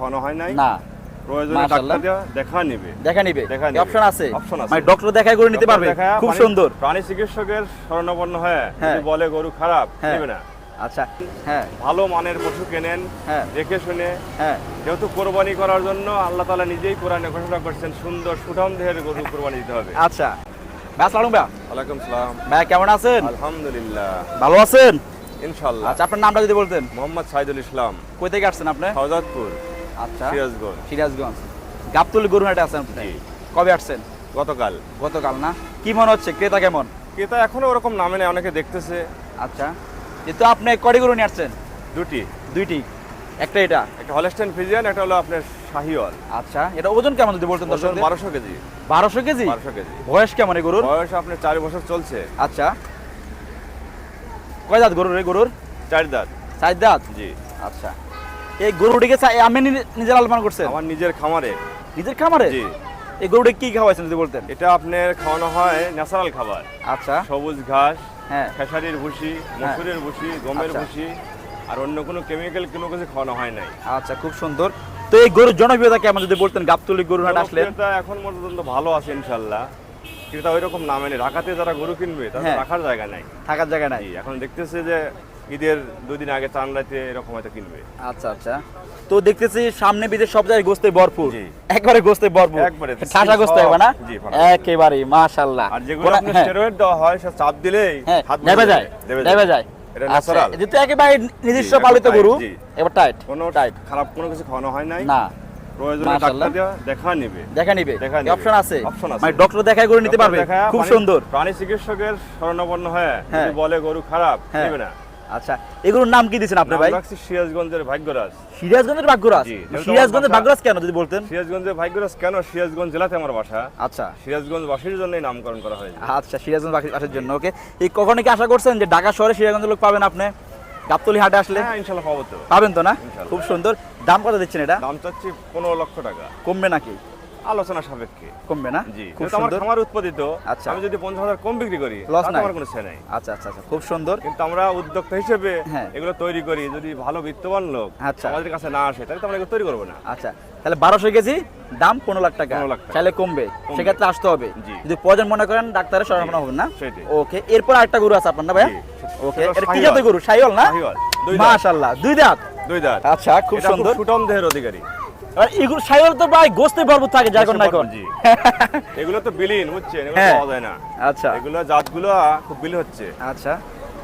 খাওয়ানো হয় নাই। না। প্রয়োজনে ডাক্তার দেখা নিবে। দেখা নিবে। অপশন আছে? Option আছে। মানে ডক্টর দেখাই করে নিতে পারবে। খুব সুন্দর। প্রাণী চিকিৎসকের শরণাপন্ন হয়ে হ্যাঁ। যদি বলে গরু খারাপ হ্যাঁ। নেবে না। আচ্ছা হ্যাঁ। ভালো মানের পশু কেনেন হ্যাঁ। দেখে শুনে। হ্যাঁ। যেহেতু কোরবানি করার জন্য আল্লাহ তালা নিজেই কোরআনে ঘোষণা করছেন সুন্দর সুঠাম দেহের গরু কোরবানি দিতে হবে। আচ্ছা। ভাই সালাম। ভাই কেমন আছেন? আলহামদুলিল্লাহ। ভালো আছেন? ইনশাল্লাহ আচ্ছা আপনার নামটা যদি বলতেন। মোহাম্মদ সাইদুল ইসলাম। কই থেকে আসছেন আপনি? আচ্ছা। সিরাজগঞ্জ। সিরাজগঞ্জ। গাবতুল গরুহাটে আছেন কবে আসছেন? গতকাল। গতকাল না? কি মনে হচ্ছে? ক্রেতা কেমন? ক্রেতা এখনও ওরকম নামে নেই অনেকে দেখতেছে। আচ্ছা। যেহেতু আপনি গরু নিয়ে আসছেন? দুটি। দুইটি। একটা এটা? একটা হলেস্টেন ফিজিয়ান একটা হলো আপনার শাহিওয়াল। আচ্ছা। এটা ওজন কেমন যদি বলতেন দর্শক বারোশো কেজি। বারোশো কেজি? বারোশো কেজি। বয়স কেমন এই গরুর? বয়স আপনার চার বছর চলছে। আচ্ছা। কয় দাঁত গরুর এই গরুর? চার দাঁত। চার দাঁত? জি। আচ্ছা। এই গরুটিকে আমি নিজের আলমান করছেন? আমার নিজের খামারে। নিজের খামারে? জি। এই গরুটি কি খাওয়াইছেন যদি বলতেন? এটা আপনার খাওয়ানো হয় ন্যাচারাল খাবার। আচ্ছা। সবুজ ঘাস হ্যাঁ। খেসারির ভুসি মসুরের ভুসি গমের আচ্ছা। ভুসি আর অন্য কোনো কেমিক্যাল কোনো কিছু খাওয়ানো হয় নাই। আচ্ছা খুব সুন্দর। তো এই গরুর জনপ্রিয়তা কেমন যদি বলতেন? গাবতলি গরুর হাট জনপ্রিয়তা এখন পর্যন্ত ভালো আছে ইনশাল্লাহ। ক্রেতা ওই রকম নামে নেই। ঢাকাতে যারা গরু কিনবে তাদের হ্যাঁ। রাখার জায়গা নাই। থাকার জায়গা নাই। এখন দেখতেছে যে ঈদের দুই দিন আগে চান রাতে এরকম হয়তো কিনবে। আচ্ছা আচ্ছা। তো দেখতেছি সামনে বিদের সব জায়গায় গোস্তে ভরপুর। জি। একবারে গোস্তে ভরপুর। একবারে। ঠাসা গোস্ত হবে না? জি, ফাটা। একেবারে মাশাআল্লাহ। আর যেগুলো কোনা- আপনার হ্যাঁ, স্টেরয়েড দেওয়া হয় সে চাপ দিলেই হ্যাঁ হাত ভরে যায় দেবে। যায়। এটা আচ্ছা ন্যাচারাল যেহেতু একেবারে নিজস্ব একবার পালিত tight, গরু জি। এবার টাইট কোনো টাইট খারাপ কোনো কিছু খাওয়ানো হয় নাই। না। প্রয়োজনে মাশাআল্লাহ। ডাক্তার দিয়ে দেখা নিবে। দেখা নিবে। দেখা নিবে। অপশন আছে। Option আছে। মানে ডক্টর করে নিতে পারবে। দেখায় খুব প্রাণী- সুন্দর। প্রাণী চিকিৎসকের শরণাপন্ন হয়ে হ্যাঁ। যদি বলে গরু খারাপ হ্যাঁ। নেবে না। আচ্ছা এগুলোর নাম কি দিয়েছেন আপনি ভাই? রাখছি সিরাজগঞ্জের ভাগ্যরাজ। সিরাজগঞ্জের ভাগ্যরাজ? যেহেতু সিরাজগঞ্জের ভাগ্যরাজ কেন যদি বলতেন? সিরাজগঞ্জের ভাগ্যরাজ কেন? সিরাজগঞ্জ জেলাতে আমার বাসা। আচ্ছা। সিরাজগঞ্জ বাসীর জন্যই নামকরণ করা হয়েছে। আচ্ছা সিরাজগঞ্জ বাসের জন্য ওকে। এই কখনো কি আশা করছেন যে ঢাকা শহরে সিরাজগঞ্জের লোক পাবেন আপনি? গাবতলি হাটে আসলে? হ্যাঁ ইনশাল্লাহ পাবো তো। পাবেন তো না? খুব সুন্দর। দাম কত দিচ্ছেন এটা? দাম চাচ্ছি পনেরো লক্ষ টাকা। কমবে নাকি? আলোচনা সাপেক্ষে। কমবে না? জি খুব আমার খামার উৎপাদিত আচ্ছা। আমি যদি পঞ্চাশ হাজার কম বিক্রি করি তাতে নাই। আমার কোনো সে নাই। আচ্ছা আচ্ছা আচ্ছা খুব সুন্দর। কিন্তু আমরা উদ্যোক্তা হিসেবে হ্যাঁ। এগুলো তৈরি করি যদি ভালো বিত্তবান লোক আচ্ছা। আমাদের কাছে না আসে তাহলে তো আমরা এগুলো তৈরি করব না। আচ্ছা তাহলে বারোশো কেজি দাম পনেরো লাখ টাকা। 15 লাখ টাকা। চাইলে কমবে। সেক্ষেত্রে আসতে হবে। যদি প্রয়োজন মনে করেন ডাক্তারের শরণাপন্ন হবেন না? ওকে এরপর আরেকটা গরু আছে আপনার না ভাই ওকে এটা কি। জাতের গরু? সাইওয়াল না। মাশাআল্লাহ দুই দাঁত। দুই দাঁত। আচ্ছা খুব সুন্দর। সুটম দেহের অধিকারী। আর এগুলো সাইওয়াল তো ভাই গোস্তে ভরপুর থাকে যাই কোন না এগুলো তো বিলীন বুঝছেন? এগুলো হ্যাঁ। পাওয়া যায় না। আচ্ছা। এগুলো জাতগুলো খুব বিলি হচ্ছে। আচ্ছা।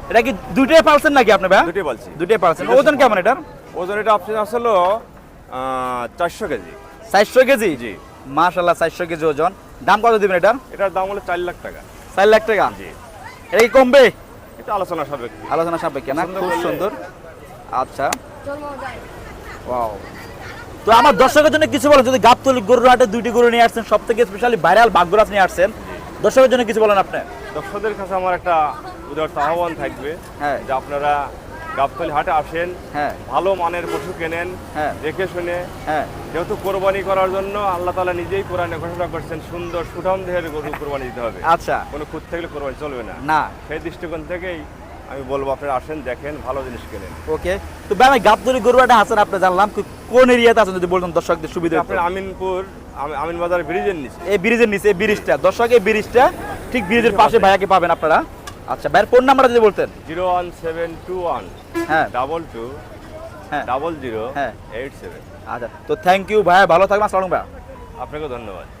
এটা কি দুইটাই পালছেন নাকি আপনি ভাই? দুটোই বলছি দুইটাই পালছেন। ওজন কেমন এটার? ওজন এটা আপনি আসলে চারশো কেজি। চারশো কেজি? জি। মাশাল্লাহ চারশো কেজি ওজন। দাম কত দিবেন এটার? এটার দাম হলো চার লাখ টাকা। চার লাখ টাকা? জি। এটা কি কমবে? এটা আলোচনা সাপেক্ষে। আলোচনা সাপেক্ষে না? খুব সুন্দর। আচ্ছা। ওয়াও। তো আমার দর্শকের জন্য কিছু বলেন যদি গাবতলি গরুর হাটে দুইটি গরু নিয়ে আসছেন সব থেকে স্পেশালি ভাইরাল বাগরাজ নিয়ে আসছেন দর্শকের জন্য কিছু বলেন আপনি? দর্শকদের কাছে আমার একটা উদার আহ্বান থাকবে হ্যাঁ। যে আপনারা গাবতলি হাটে আসেন হ্যাঁ। ভালো মানের পশু কেনেন হ্যাঁ। দেখে শুনে। হ্যাঁ। যেহেতু কোরবানি করার জন্য আল্লাহ তালা নিজেই কোরআনে ঘোষণা করছেন সুন্দর সুঠাম দেহের গরু কোরবানি দিতে হবে। আচ্ছা। কোনো খুঁত থাকলে কোরবানি চলবে না। না। সেই দৃষ্টিকোণ থেকেই আমি বলব আপনারা আসেন দেখেন ভালো জিনিস কেনেন। ওকে। তো ভাই আমি গাবতলি গরু আছেন আপনি জানলাম কোন এরিয়াতে আছেন যদি বলতেন দর্শকদের সুবিধা। আপনার আমিনপুর আমি- আমিন বাজার ব্রিজের নিচে। এই ব্রিজের নিচে এই ব্রিজটা। দর্শক এই ব্রিজটা ঠিক ব্রিজের পাশে। ভাইয়াকে পাবেন আপনারা। আচ্ছা ভাইয়ের ফোন নাম্বারটা যদি বলতেন। Zero one seven two one. হ্যাঁ। Double two. হ্যাঁ। Double zero. হ্যাঁ। Eight seven. আচ্ছা তো থ্যাংক ইউ ভাইয়া ভালো থাকবেন আসসালাম ভাইয়া। আপনাকে ধন্যবাদ।